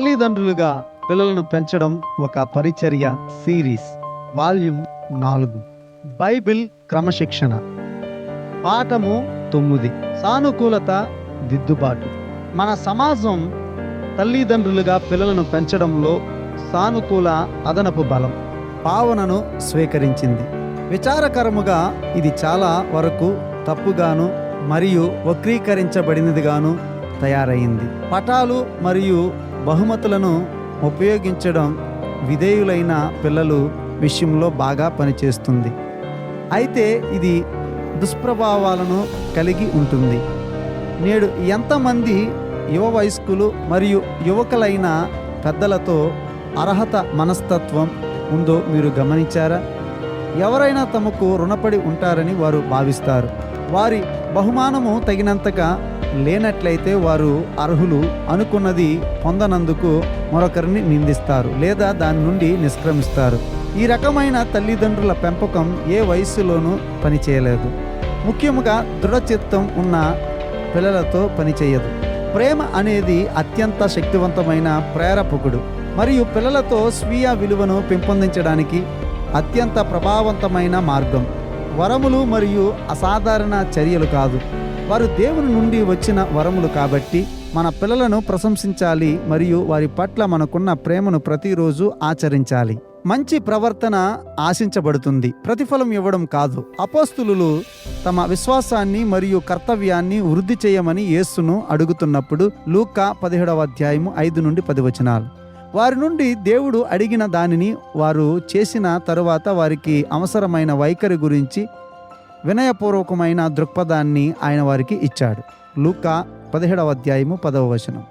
తల్లిదండ్రులుగా పిల్లలను పెంచడం ఒక పరిచర్య సిరీస్ వాల్యూమ్ నాలుగు. బైబిల్ క్రమశిక్షణ. పాఠము తొమ్మిది. సానుకూలత దిద్దుబాటు. మన సమాజం తల్లిదండ్రులుగా పిల్లలను పెంచడంలో సానుకూల అదనపు బలం భావనను స్వీకరించింది. విచారకరముగా ఇది చాలా వరకు తప్పుగాను మరియు వక్రీకరించబడినదిగాను తయారైంది. పటాలు మరియు బహుమతులను ఉపయోగించడం విధేయులైన పిల్లలు విషయంలో బాగా పనిచేస్తుంది. అయితే ఇది దుష్ప్రభావాలను కలిగి ఉంటుంది. నేడు ఎంతమంది యువ వయస్కులు మరియు యువకులైన పెద్దలతో అర్హత మనస్తత్వం ఉందో మీరు గమనించారా? ఎవరైనా తమకు రుణపడి ఉంటారని వారు భావిస్తారు. వారి బహుమానము తగినంతగా లేనట్లయితే వారు అర్హులు అనుకున్నది పొందనందుకు మరొకరిని నిందిస్తారు లేదా దాని నుండి నిష్క్రమిస్తారు. ఈ రకమైన తల్లిదండ్రుల పెంపకం ఏ వయస్సులోనూ పనిచేయలేదు. ముఖ్యముగా దృఢచిత్తం ఉన్న పిల్లలతో పనిచేయదు. ప్రేమ అనేది అత్యంత శక్తివంతమైన ప్రేరపకుడు మరియు పిల్లలతో స్వీయ విలువను పెంపొందించడానికి అత్యంత ప్రభావవంతమైన మార్గం. వరములు మరియు అసాధారణ చర్యలు కాదు. వారు దేవుని నుండి వచ్చిన వరములు కాబట్టి మన పిల్లలను ప్రశంసించాలి మరియు వారి పట్ల మనకున్న ప్రేమను ప్రతిరోజు ఆచరించాలి. మంచి ప్రవర్తన ఆశించబడుతుంది. ప్రతిఫలం ఇవ్వడం కాదు. అపోస్తులు తమ విశ్వాసాన్ని మరియు కర్తవ్యాన్ని వృద్ధి చేయమని యేసును అడుగుతున్నప్పుడు లూకా పదిహేడవ అధ్యాయము ఐదు నుండి పది వచనాలు. వారి నుండి దేవుడు అడిగిన దానిని వారు చేసిన తరువాత వారికి అవసరమైన వైఖరి గురించి వినయపూర్వకమైన దృక్పథాన్ని ఆయన వారికి ఇచ్చాడు. లూకా పదిహేడవ అధ్యాయము పదవ వచనం.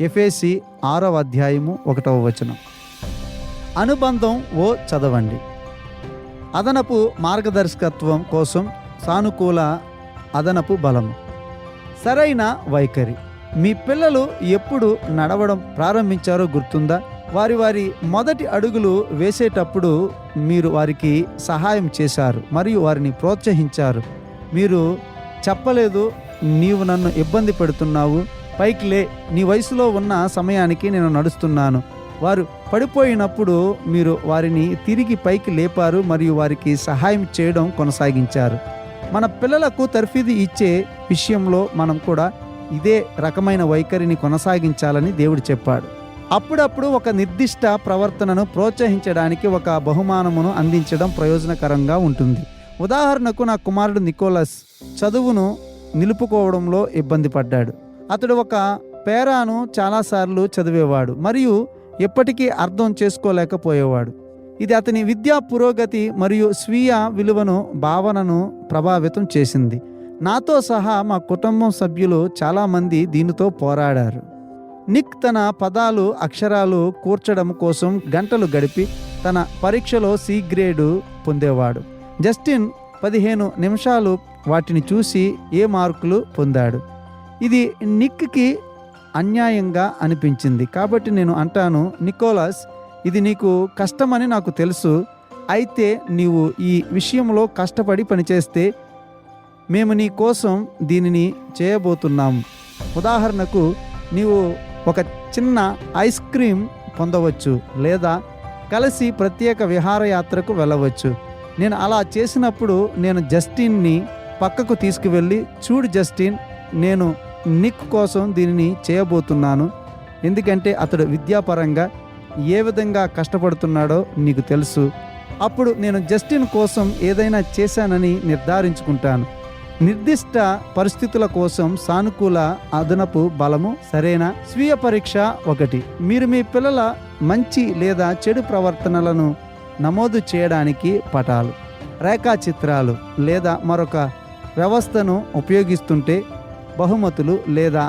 ఎఫేసి ఆరవ అధ్యాయము ఒకటవ వచనం. అనుబంధం ఓ చదవండి. అదనపు మార్గదర్శకత్వం కోసం సానుకూల అదనపు బలము సరైన వైఖరి. మీ పిల్లలు ఎప్పుడు నడవడం ప్రారంభించారో గుర్తుందా? వారి వారి మొదటి అడుగులు వేసేటప్పుడు మీరు వారికి సహాయం చేశారు మరియు వారిని ప్రోత్సహించారు. మీరు చెప్పలేదు నీవు నన్ను ఇబ్బంది పెడుతున్నావు. పైకి లే నీ వయసులో ఉన్న సమయానికి నేను నడుస్తున్నాను. వారు పడిపోయినప్పుడు మీరు వారిని తిరిగి పైకి లేపారు మరియు వారికి సహాయం చేయడం కొనసాగించారు. మన పిల్లలకు తర్ఫీదు ఇచ్చే విషయంలో మనం కూడా ఇదే రకమైన వైఖరిని కొనసాగించాలని దేవుడు చెప్పాడు. అప్పుడప్పుడు ఒక నిర్దిష్ట ప్రవర్తనను ప్రోత్సహించడానికి ఒక బహుమానమును అందించడం ప్రయోజనకరంగా ఉంటుంది. ఉదాహరణకు నా కుమారుడు నికోలస్ చదువును నిలుపుకోవడంలో ఇబ్బంది పడ్డాడు. అతడు ఒక పేరాను చాలాసార్లు చదివేవాడు మరియు ఎప్పటికీ అర్థం చేసుకోలేకపోయేవాడు. ఇది అతని విద్యా పురోగతి మరియు స్వీయ విలువను భావనను ప్రభావితం చేసింది. నాతో సహా మా కుటుంబం సభ్యులు చాలామంది దీనితో పోరాడారు. నిక్ తన పదాలు అక్షరాలు కూర్చడం కోసం గంటలు గడిపి తన పరీక్షలో సి గ్రేడు పొందేవాడు. జస్టిన్ పదిహేను నిమిషాలు వాటిని చూసి ఏ మార్కులు పొందాడు. ఇది నిక్కి అన్యాయంగా అనిపించింది. కాబట్టి నేను అంటాను నికోలస్ ఇది నీకు కష్టమని నాకు తెలుసు. అయితే నీవు ఈ విషయంలో కష్టపడి పనిచేస్తే మేము నీ కోసం దీనిని చేయబోతున్నాము ఉదాహరణకు నీవు ఒక చిన్న ఐస్ క్రీమ్ పొందవచ్చు లేదా కలిసి ప్రత్యేక విహారయాత్రకు వెళ్ళవచ్చు. నేను అలా చేసినప్పుడు నేను జస్టిన్ని పక్కకు తీసుకువెళ్ళి చూడు జస్టిన్ నేను నిక్ కోసం దీనిని చేయబోతున్నాను. ఎందుకంటే అతడు విద్యాపరంగా ఏ విధంగా కష్టపడుతున్నాడో నీకు తెలుసు. అప్పుడు నేను జస్టిన్ కోసం ఏదైనా చేశానని నిర్ధారించుకుంటాను. నిర్దిష్ట పరిస్థితుల కోసం సానుకూల అదనపు బలము సరైన స్వీయ పరీక్ష ఒకటి. మీరు మీ పిల్లల మంచి లేదా చెడు ప్రవర్తనలను నమోదు చేయడానికి పటాలు రేఖాచిత్రాలు లేదా మరొక వ్యవస్థను ఉపయోగిస్తుంటే బహుమతులు లేదా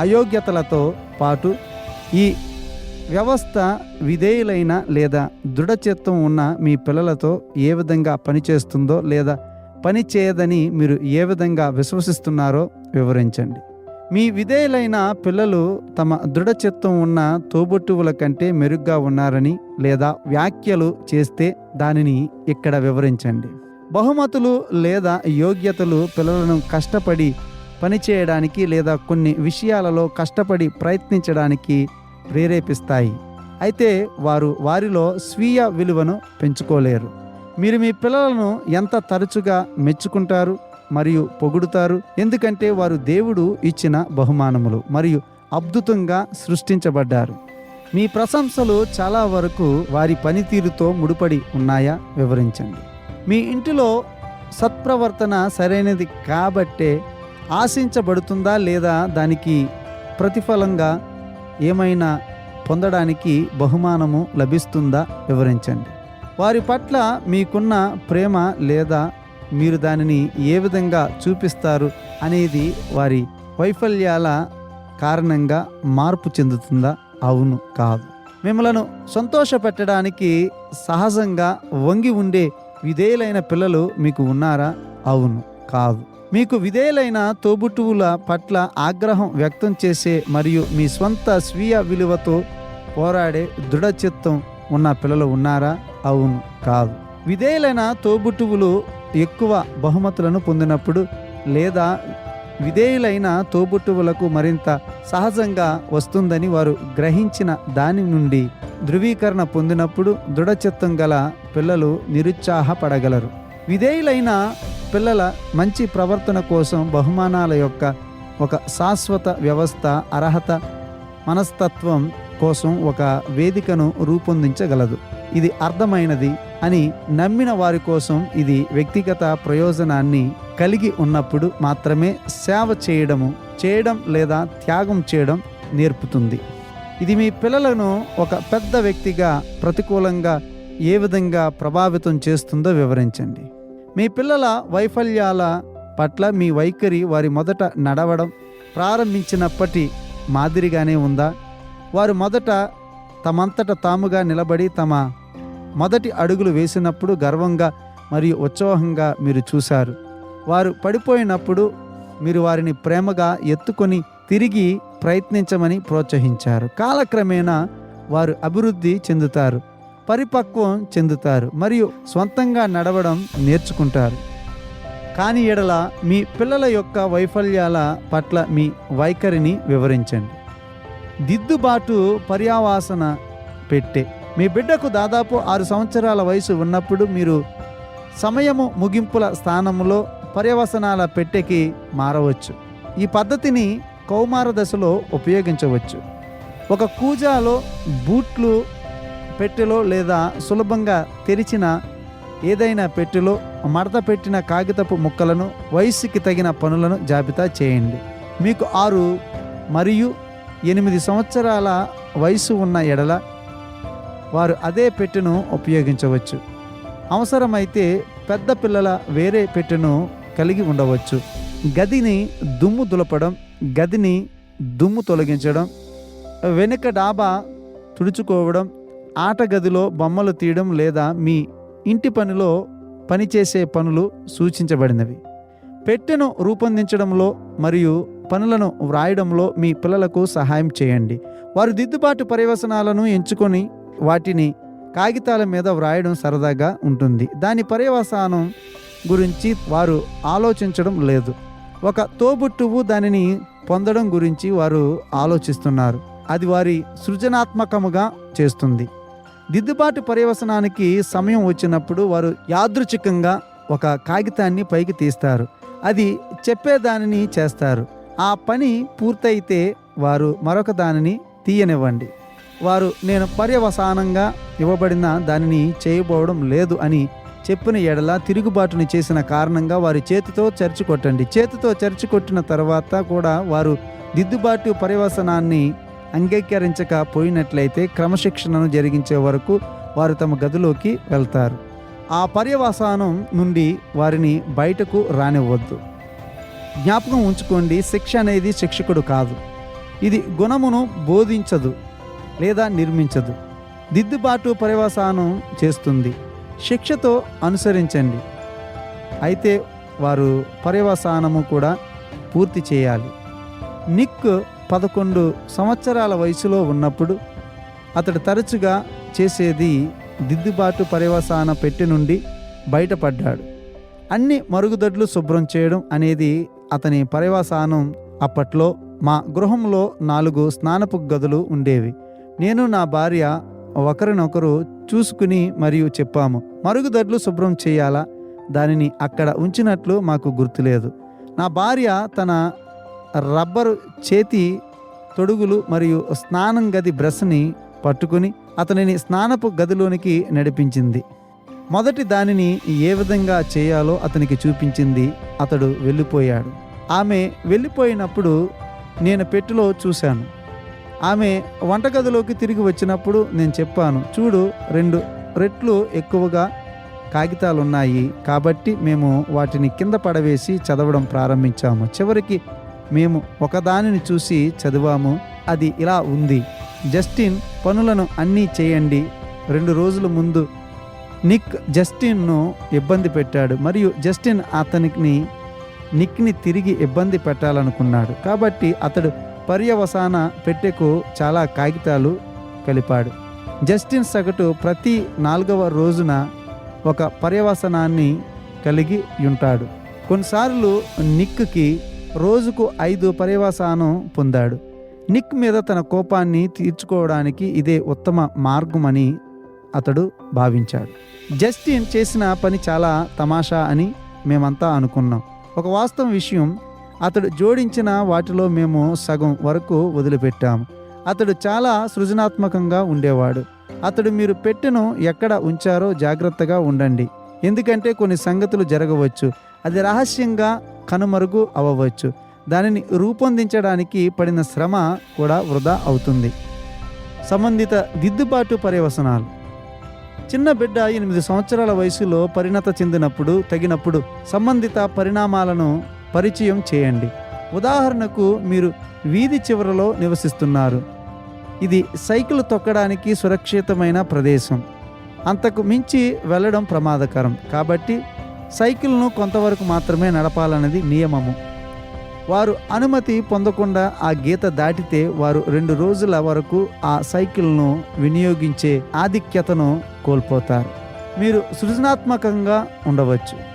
అయోగ్యతలతో పాటు ఈ వ్యవస్థ విధేయులైన లేదా దృఢచిత్తం ఉన్న మీ పిల్లలతో ఏ విధంగా పనిచేస్తుందో లేదా పని చేయదని మీరు ఏ విధంగా విశ్వసిస్తున్నారో వివరించండి. మీ విధేయులైన పిల్లలు తమ దృఢచిత్తం ఉన్న తోబుట్టువుల కంటే మెరుగ్గా ఉన్నారని లేదా వ్యాఖ్యలు చేస్తే దానిని ఇక్కడ వివరించండి. బహుమతులు లేదా యోగ్యతలు పిల్లలను కష్టపడి పనిచేయడానికి లేదా కొన్ని విషయాలలో కష్టపడి ప్రయత్నించడానికి ప్రేరేపిస్తాయి. అయితే వారు వారిలో స్వీయ విలువను పెంచుకోలేరు. మీరు మీ పిల్లలను ఎంత తరచుగా మెచ్చుకుంటారు మరియు పొగుడుతారు? ఎందుకంటే వారు దేవుడు ఇచ్చిన బహుమానములు మరియు అద్భుతంగా సృష్టించబడ్డారు. మీ ప్రశంసలు చాలా వరకు వారి పనితీరుతో ముడిపడి ఉన్నాయా? వివరించండి. మీ ఇంటిలో సత్ప్రవర్తన సరైనది కాబట్టే ఆశించబడుతుందా? లేదా దానికి ప్రతిఫలంగా ఏమైనా పొందడానికి బహుమానము లభిస్తుందా? వివరించండి. వారి పట్ల మీకున్న ప్రేమ లేదా మీరు దానిని ఏ విధంగా చూపిస్తారు అనేది వారి వైఫల్యాల కారణంగా మార్పు చెందుతుందా? అవును కాదు. మిమ్మలను సంతోషపెట్టడానికి సహజంగా వంగి ఉండే విధేయులైన పిల్లలు మీకు ఉన్నారా? అవును కాదు. మీకు విధేయులైన తోబుట్టువుల పట్ల ఆగ్రహం వ్యక్తం చేసే మరియు మీ స్వంత స్వీయ విలువతో పోరాడే దృఢచిత్తం ఉన్న పిల్లలు ఉన్నారా? అవును కాదు. విధేయులైన తోబుట్టువులు ఎక్కువ బహుమతులను పొందినప్పుడు లేదా విధేయులైన తోబుట్టువులకు మరింత సహజంగా వస్తుందని వారు గ్రహించిన దాని నుండి ధృవీకరణ పొందినప్పుడు దృఢచిత్తం గల పిల్లలు నిరుత్సాహపడగలరు. విధేయులైన పిల్లల మంచి ప్రవర్తన కోసం బహుమానాల యొక్క ఒక శాశ్వత వ్యవస్థ అర్హత మనస్తత్వం కోసం ఒక వేదికను రూపొందించగలదు. ఇది అర్థమైనది అని నమ్మిన వారి కోసం ఇది వ్యక్తిగత ప్రయోజనాన్ని కలిగి ఉన్నప్పుడు మాత్రమే సేవ చేయడము చేయడం లేదా త్యాగం చేయడం నేర్పుతుంది. ఇది మీ పిల్లలను ఒక పెద్ద వ్యక్తిగా ప్రతికూలంగా ఏ విధంగా ప్రభావితం చేస్తుందో వివరించండి. మీ పిల్లల వైఫల్యాల పట్ల మీ వైఖరి వారి మొదట నడవడం ప్రారంభించినప్పటి మాదిరిగానే ఉందా? వారు మొదట తమంతట తాముగా నిలబడి తమ మొదటి అడుగులు వేసినప్పుడు గర్వంగా మరియు ఉత్సాహంగా మీరు చూశారు. వారు పడిపోయినప్పుడు మీరు వారిని ప్రేమగా ఎత్తుకొని తిరిగి ప్రయత్నించమని ప్రోత్సహించారు. కాలక్రమేణా వారు అభివృద్ధి చెందుతారు పరిపక్వం చెందుతారు మరియు సొంతంగా నడవడం నేర్చుకుంటారు. కానీ ఎడల మీ పిల్లల యొక్క వైఫల్యాల పట్ల మీ వైఖరిని వివరించండి. దిద్దుబాటు పర్యావాసన పెట్టే మీ బిడ్డకు దాదాపు ఆరు సంవత్సరాల వయసు ఉన్నప్పుడు మీరు సమయము ముగింపుల స్థానంలో పర్యవసనాల పెట్టెకి మారవచ్చు. ఈ పద్ధతిని కౌమార దశలో ఉపయోగించవచ్చు. ఒక కూజాలో బూట్లు పెట్టెలో లేదా సులభంగా తెరిచిన ఏదైనా పెట్టెలో మడత పెట్టిన కాగితపు ముక్కలను వయస్సుకి తగిన పనులను జాబితా చేయండి. మీకు ఆరు మరియు ఎనిమిది సంవత్సరాల వయసు ఉన్న ఎడల వారు అదే పెట్టెను ఉపయోగించవచ్చు. అవసరమైతే పెద్ద పిల్లల వేరే పెట్టెను కలిగి ఉండవచ్చు. గదిని దుమ్ము దులపడం గదిని దుమ్ము తొలగించడం వెనుక డాబా తుడుచుకోవడం ఆట గదిలో బొమ్మలు తీయడం లేదా మీ ఇంటి పనిలో పనిచేసే పనులు సూచించబడినవి. పెట్టెను రూపొందించడంలో మరియు పనులను వ్రాయడంలో మీ పిల్లలకు సహాయం చేయండి. వారు దిద్దుబాటు పర్యవసనాలను ఎంచుకొని వాటిని కాగితాల మీద వ్రాయడం సరదాగా ఉంటుంది. దాని పర్యవసానం గురించి వారు ఆలోచించడం లేదు. ఒక తోబుట్టువు దానిని పొందడం గురించి వారు ఆలోచిస్తున్నారు. అది వారి సృజనాత్మకముగా చేస్తుంది. దిద్దుబాటు పర్యవసనానికి సమయం వచ్చినప్పుడు వారు యాదృచ్ఛికంగా ఒక కాగితాన్ని పైకి తీస్తారు. అది చెప్పేదానిని చేస్తారు. ఆ పని పూర్తయితే వారు మరొక దానిని తీయనివ్వండి. వారు నేను పర్యవసానంగా ఇవ్వబడిన దానిని చేయబోవడం లేదు అని చెప్పిన ఎడల తిరుగుబాటుని చేసిన కారణంగా వారి చేతితో చర్చి కొట్టండి. చేతితో చర్చి కొట్టిన తర్వాత కూడా వారు దిద్దుబాటు పర్యవసనాన్ని అంగీకరించకపోయినట్లయితే క్రమశిక్షణను జరిగించే వరకు వారు తమ గదిలోకి వెళ్తారు. ఆ పర్యవసానం నుండి వారిని బయటకు రానివ్వద్దు. జ్ఞాపకం ఉంచుకోండి శిక్ష అనేది శిక్షకుడు కాదు. ఇది గుణమును బోధించదు. లేదా నిర్మించదు. దిద్దుబాటు పర్యవసానం చేస్తుంది. శిక్షతో అనుసరించండి. అయితే వారు పర్యవసానము కూడా పూర్తి చేయాలి. నిక్ పదకొండు సంవత్సరాల వయసులో ఉన్నప్పుడు అతడు తరచుగా చేసేది దిద్దుబాటు పర్యవసాన పెట్టె నుండి బయటపడ్డాడు. అన్ని మరుగుదొడ్లు శుభ్రం చేయడం అనేది అతని పర్యవసానం అప్పట్లో మా గృహంలో నాలుగు స్నానపు గదులు ఉండేవి. నేను నా భార్య ఒకరినొకరు చూసుకుని మరియు చెప్పాము. మరుగుదొడ్లు శుభ్రం చేయాలా? దానిని అక్కడ ఉంచినట్లు మాకు గుర్తులేదు. నా భార్య తన రబ్బరు చేతి తొడుగులు మరియు స్నానం గది బ్రష్ని పట్టుకుని అతనిని స్నానపు గదిలోనికి నడిపించింది. మొదటి దానిని ఏ విధంగా చేయాలో అతనికి చూపించింది అతడు వెళ్ళిపోయాడు. ఆమె వెళ్ళిపోయినప్పుడు నేను పెట్టెలో చూశాను. ఆమె వంటగదిలోకి తిరిగి వచ్చినప్పుడు నేను చెప్పాను చూడు రెండు రెట్లు ఎక్కువగా కాగితాలు ఉన్నాయి కాబట్టి మేము వాటిని కింద పడవేసి చదవడం ప్రారంభించాము. చివరికి మేము ఒకదానిని చూసి చదివాము. అది ఇలా ఉంది. జస్టిన్ పనులను అన్నీ చేయండి. రెండు రోజుల ముందు నిక్ జస్టిన్ను ఇబ్బంది పెట్టాడు. మరియు జస్టిన్ అతనికి నిక్ని తిరిగి ఇబ్బంది పెట్టాలనుకున్నాడు. కాబట్టి అతడు పర్యవసాన పెట్టెకు చాలా కాగితాలు కలిపాడు. జస్టిన్ సగటు ప్రతి నాలుగవ రోజున ఒక పర్యవసనాన్ని కలిగి ఉంటాడు. కొన్నిసార్లు నిక్కి రోజుకు ఐదు పర్యవసానం పొందాడు. నిక్ మీద తన కోపాన్ని తీర్చుకోవడానికి ఇదే ఉత్తమ మార్గమని అతడు భావించాడు. జస్టిన్ చేసిన పని చాలా తమాషా అని మేమంతా అనుకున్నాం. ఒక వాస్తవ విషయం అతడు జోడించిన వాటిలో మేము సగం వరకు వదిలిపెట్టాము అతడు చాలా సృజనాత్మకంగా ఉండేవాడు. అతడు మీరు పెట్టెను ఎక్కడ ఉంచారో జాగ్రత్తగా ఉండండి. ఎందుకంటే కొన్ని సంగతులు జరగవచ్చు. అది రహస్యంగా కనుమరుగు అవ్వవచ్చు. దానిని రూపొందించడానికి పడిన శ్రమ కూడా వృధా అవుతుంది. సంబంధిత దిద్దుబాటు పర్యవసనాలు. చిన్న బిడ్డ ఎనిమిది సంవత్సరాల వయసులో పరిణత చెందినప్పుడు తగినప్పుడు సంబంధిత పరిణామాలను పరిచయం చేయండి. ఉదాహరణకు మీరు వీధి చివరలో నివసిస్తున్నారు. ఇది సైకిల్ తొక్కడానికి సురక్షితమైన ప్రదేశం. అంతకు మించి వెళ్ళడం ప్రమాదకరం. కాబట్టి సైకిల్ను కొంతవరకు మాత్రమే నడపాలన్నది నియమము. వారు అనుమతి పొందకుండా ఆ గీత దాటితే వారు రెండు రోజుల వరకు ఆ సైకిల్ను వినియోగించే ఆధిక్యతను కోల్పోతారు. మీరు సృజనాత్మకంగా ఉండవచ్చు.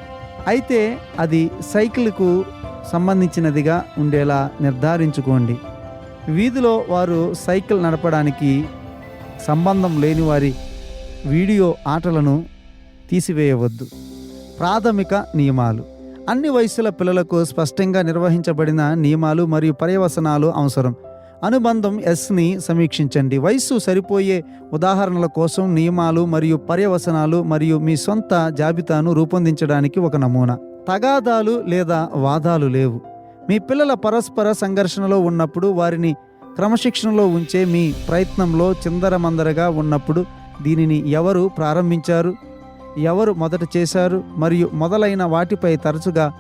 అయితే అది సైకిల్కు సంబంధించినదిగా ఉండేలా నిర్ధారించుకోండి. వీధిలో వారు సైకిల్ నడపడానికి సంబంధం లేని వారి వీడియో ఆటలను తీసివేయవద్దు. ప్రాథమిక నియమాలు. అన్ని వయసుల పిల్లలకు స్పష్టంగా నిర్వహించబడిన నియమాలు మరియు పర్యవసనాలు అవసరం. అనుబంధం ఎస్ని సమీక్షించండి. వయస్సు సరిపోయే ఉదాహరణల కోసం నియమాలు మరియు పర్యవసనాలు మరియు మీ సొంత జాబితాను రూపొందించడానికి ఒక నమూనా. తగాదాలు లేదా వాదాలు లేవు. మీ పిల్లల పరస్పర సంఘర్షణలో ఉన్నప్పుడు వారిని క్రమశిక్షణలో ఉంచే మీ ప్రయత్నంలో చిందరమందరగా ఉన్నప్పుడు దీనిని ఎవరు ప్రారంభించారు? ఎవరు మొదట చేశారు? మరియు మొదలైన వాటిపై తరచుగా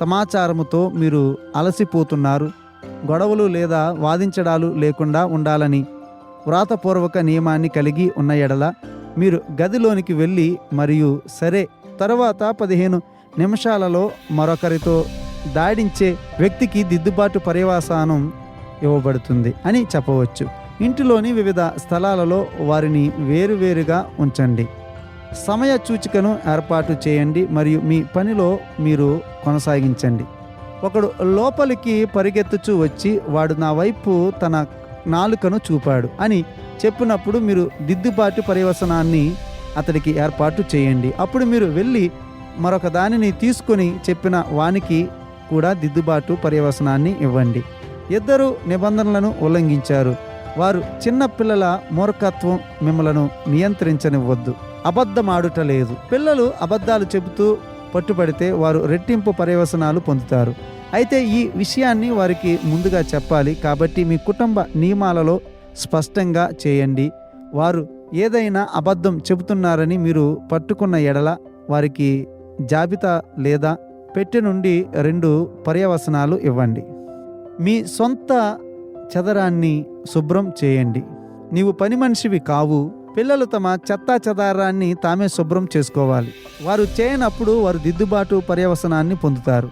సమాచారముతో మీరు అలసిపోతున్నారు. గొడవలు లేదా వాదించడాలు లేకుండా ఉండాలని వ్రాతపూర్వక నియమాన్ని కలిగి ఉన్న ఎడల మీరు గదిలోనికి వెళ్ళి మరియు సరే తరువాత పదిహేను నిమిషాలలో మరొకరితో దాడించే వ్యక్తికి దిద్దుబాటు పర్యవసానం ఇవ్వబడుతుంది అని చెప్పవచ్చు. ఇంటిలోని వివిధ స్థలాలలో వారిని వేరువేరుగా ఉంచండి. సమయ సూచికను ఏర్పాటు చేయండి మరియు మీ పనిలో మీరు కొనసాగించండి. ఒకడు లోపలికి పరిగెత్తుచూ వచ్చి వాడు నా వైపు తన నాలుకను చూపాడు అని చెప్పినప్పుడు మీరు దిద్దుబాటు పర్యవసనాన్ని అతడికి ఏర్పాటు చేయండి. అప్పుడు మీరు వెళ్ళి మరొక దానిని తీసుకొని చెప్పిన వానికి కూడా దిద్దుబాటు పర్యవసనాన్ని ఇవ్వండి. ఇద్దరు నిబంధనలను ఉల్లంఘించారు. వారు చిన్న పిల్లల మూర్ఖత్వం మిమ్మలను నియంత్రించనివ్వద్దు. అబద్ధమాడుట లేదు. పిల్లలు అబద్ధాలు చెబుతూ పట్టుబడితే వారు రెట్టింపు పర్యవసనాలు పొందుతారు. అయితే ఈ విషయాన్ని వారికి ముందుగా చెప్పాలి కాబట్టి మీ కుటుంబ నియమాలలో స్పష్టంగా చేయండి. వారు ఏదైనా అబద్ధం చెబుతున్నారని మీరు పట్టుకున్న ఎడల వారికి జాబితా లేదా పెట్టె నుండి రెండు పర్యవసనాలు ఇవ్వండి. మీ సొంత చదరాన్ని శుభ్రం చేయండి. నీవు పని మనిషివి కావు. పిల్లలు తమ చెత్తా చెదారాన్ని తామే శుభ్రం చేసుకోవాలి. వారు చేయనప్పుడు వారు దిద్దుబాటు పర్యవసనాన్ని పొందుతారు.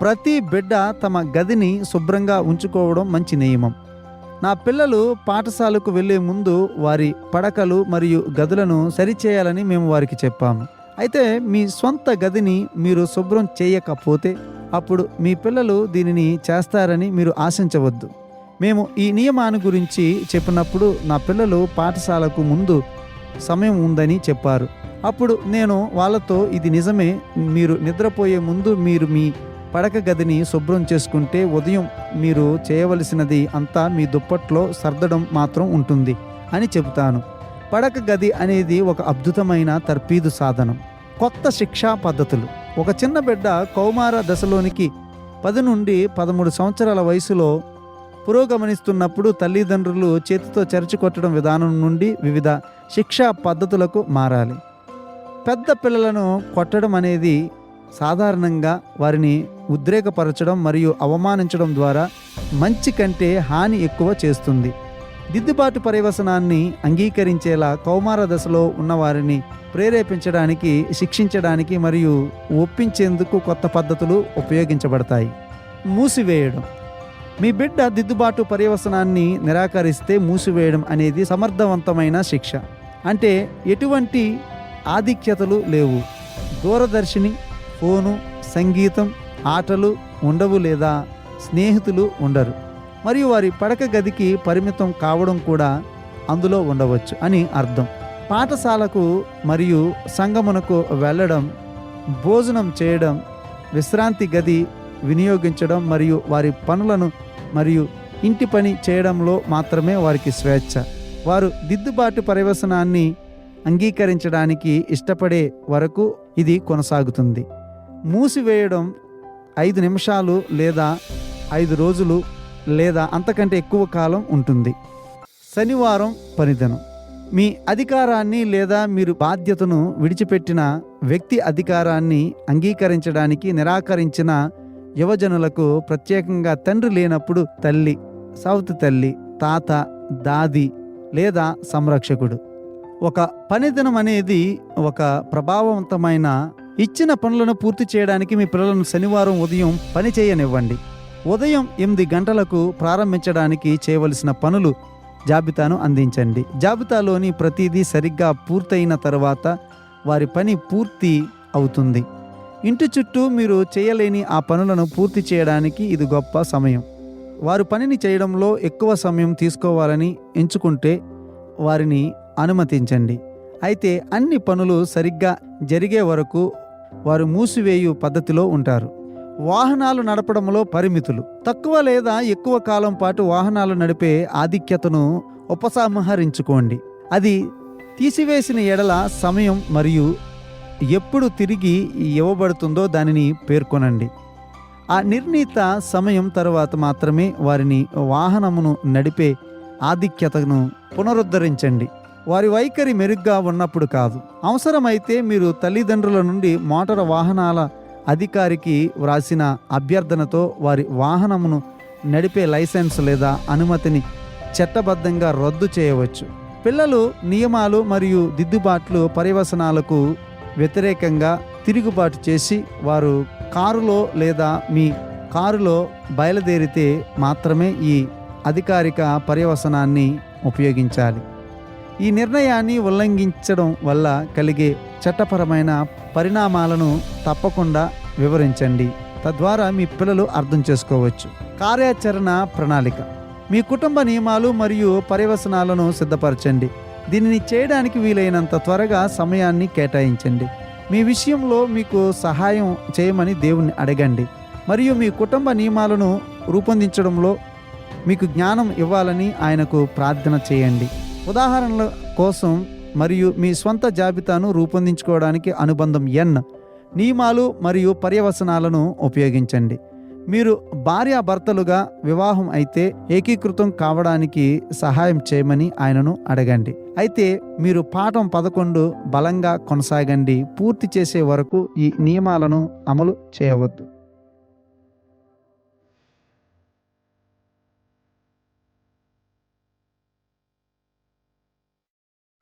ప్రతి బిడ్డ తమ గదిని శుభ్రంగా ఉంచుకోవడం మంచి నియమం. నా పిల్లలు పాఠశాలకు వెళ్ళే ముందు వారి పడకలు మరియు గదులను సరిచేయాలని మేము వారికి చెప్పాము. అయితే మీ సొంత గదిని మీరు శుభ్రం చేయకపోతే అప్పుడు మీ పిల్లలు దీనిని చేస్తారని మీరు ఆశించవద్దు. మేము ఈ నియమాన్ని గురించి చెప్పినప్పుడు నా పిల్లలు పాఠశాలకు ముందు సమయం ఉందని చెప్పారు. అప్పుడు నేను వాళ్ళతో ఇది నిజమే మీరు నిద్రపోయే ముందు మీరు మీ పడక గదిని శుభ్రం చేసుకుంటే ఉదయం మీరు చేయవలసినది అంతా మీ దుప్పట్లో సర్దడం మాత్రం ఉంటుంది అని చెబుతాను. పడక గది అనేది ఒక అద్భుతమైన తర్పీదు సాధనం. కొత్త శిక్షా పద్ధతులు. ఒక చిన్న బిడ్డ కౌమార దశలోనికి పది నుండి పదమూడు సంవత్సరాల వయసులో పురోగమనిస్తున్నప్పుడు తల్లిదండ్రులు చేతితో చర్చి కొట్టడం విధానం నుండి వివిధ శిక్షా పద్ధతులకు మారాలి. పెద్ద పిల్లలను కొట్టడం అనేది సాధారణంగా వారిని ఉద్రేకపరచడం మరియు అవమానించడం ద్వారా మంచి కంటే హాని ఎక్కువ చేస్తుంది. దిద్దుబాటు పర్యవసనాన్ని అంగీకరించేలా కౌమార దశలో ఉన్నవారిని ప్రేరేపించడానికి శిక్షించడానికి మరియు ఒప్పించేందుకు కొత్త పద్ధతులు ఉపయోగించబడతాయి. మూసివేయడం. మీ బిడ్డ దిద్దుబాటు పర్యవసనాన్ని నిరాకరిస్తే మూసివేయడం అనేది సమర్థవంతమైన శిక్ష. అంటే ఎటువంటి ఆధిక్యతలు లేవు. దూరదర్శిని ఫోను సంగీతం ఆటలు ఉండవు లేదా స్నేహితులు ఉండరు. మరియు వారి పడక గదికి పరిమితం కావడం కూడా అందులో ఉండవచ్చు అని అర్థం. పాఠశాలకు మరియు సంగమునకు వెళ్ళడం భోజనం చేయడం విశ్రాంతి గది వినియోగించడం మరియు వారి పనులను మరియు ఇంటి పని చేయడంలో మాత్రమే వారికి స్వేచ్ఛ. వారు దిద్దుబాటు పర్యవసనాన్ని అంగీకరించడానికి ఇష్టపడే వరకు ఇది కొనసాగుతుంది. మూసివేయడం ఐదు నిమిషాలు లేదా ఐదు రోజులు లేదా అంతకంటే ఎక్కువ కాలం ఉంటుంది. శనివారం పనిదినం. మీ అధికారాన్ని లేదా మీరు బాధ్యతను విడిచిపెట్టిన వ్యక్తి అధికారాన్ని అంగీకరించడానికి నిరాకరించిన యువజనులకు ప్రత్యేకంగా తండ్రి లేనప్పుడు తల్లి సౌత్ తల్లి తాత దాది లేదా సంరక్షకుడు. ఒక పనిదినం అనేది ఒక ప్రభావవంతమైన ఇచ్చిన పనులను పూర్తి చేయడానికి మీ పిల్లలను శనివారం ఉదయం పని చేయనివ్వండి. ఉదయం ఎనిమిది గంటలకు ప్రారంభించడానికి చేయవలసిన పనులు జాబితాను అందించండి. జాబితాలోని ప్రతిదీ సరిగ్గా పూర్తయిన తర్వాత వారి పని పూర్తి అవుతుంది. ఇంటి చుట్టూ మీరు చేయలేని ఆ పనులను పూర్తి చేయడానికి ఇది గొప్ప సమయం. వారు పనిని చేయడంలో ఎక్కువ సమయం తీసుకోవాలని ఎంచుకుంటే వారిని అనుమతించండి. అయితే అన్ని పనులు సరిగ్గా జరిగే వరకు వారు మూసివేయు పద్ధతిలో ఉంటారు. వాహనాలు నడపడంలో పరిమితులు. తక్కువ లేదా ఎక్కువ కాలం పాటు వాహనాలు నడిపే ఆధిక్యతను ఉపసంహరించుకోండి. అది తీసివేసిన ఎడల సమయం మరియు ఎప్పుడు తిరిగి ఇవ్వబడుతుందో దానిని పేర్కొనండి. ఆ నిర్ణీత సమయం తరువాత మాత్రమే వారిని వాహనమును నడిపే ఆధిక్యతను పునరుద్ధరించండి. వారి వైఖరి మెరుగ్గా ఉన్నప్పుడు కాదు. అవసరమైతే మీరు తల్లిదండ్రుల నుండి మోటార్ వాహనాల అధికారికి వ్రాసిన అభ్యర్థనతో వారి వాహనమును నడిపే లైసెన్స్ లేదా అనుమతిని చట్టబద్ధంగా రద్దు చేయవచ్చు. పిల్లలు నియమాలు మరియు దిద్దుబాట్లు పర్యవసనాలకు వ్యతిరేకంగా తిరుగుబాటు చేసి వారు కారులో లేదా మీ కారులో బయలుదేరితే మాత్రమే ఈ అధికారిక పర్యవసనాన్ని ఉపయోగించాలి. ఈ నిర్ణయాన్ని ఉల్లంఘించడం వల్ల కలిగే చట్టపరమైన పరిణామాలను తప్పకుండా వివరించండి. తద్వారా మీ పిల్లలు అర్థం చేసుకోవచ్చు. కార్యాచరణ ప్రణాళిక. మీ కుటుంబ నియమాలు మరియు పర్యవసనాలను సిద్ధపరచండి. దీనిని చేయడానికి వీలైనంత త్వరగా సమయాన్ని కేటాయించండి. మీ విషయంలో మీకు సహాయం చేయమని దేవుణ్ణి అడగండి. మరియు మీ కుటుంబ నియమాలను రూపొందించడంలో మీకు జ్ఞానం ఇవ్వాలని ఆయనకు ప్రార్థన చేయండి. ఉదాహరణల కోసం మరియు మీ స్వంత జాబితాను రూపొందించుకోవడానికి అనుబంధం ఎన్ నియమాలు మరియు పర్యవసనాలను ఉపయోగించండి. మీరు భార్యాభర్తలుగా వివాహం అయితే ఏకీకృతం కావడానికి సహాయం చేయమని ఆయనను అడగండి. అయితే మీరు పాఠం పదకొండు బలంగా కొనసాగండి. పూర్తి చేసే వరకు ఈ నియమాలను అమలు చేయవద్దు.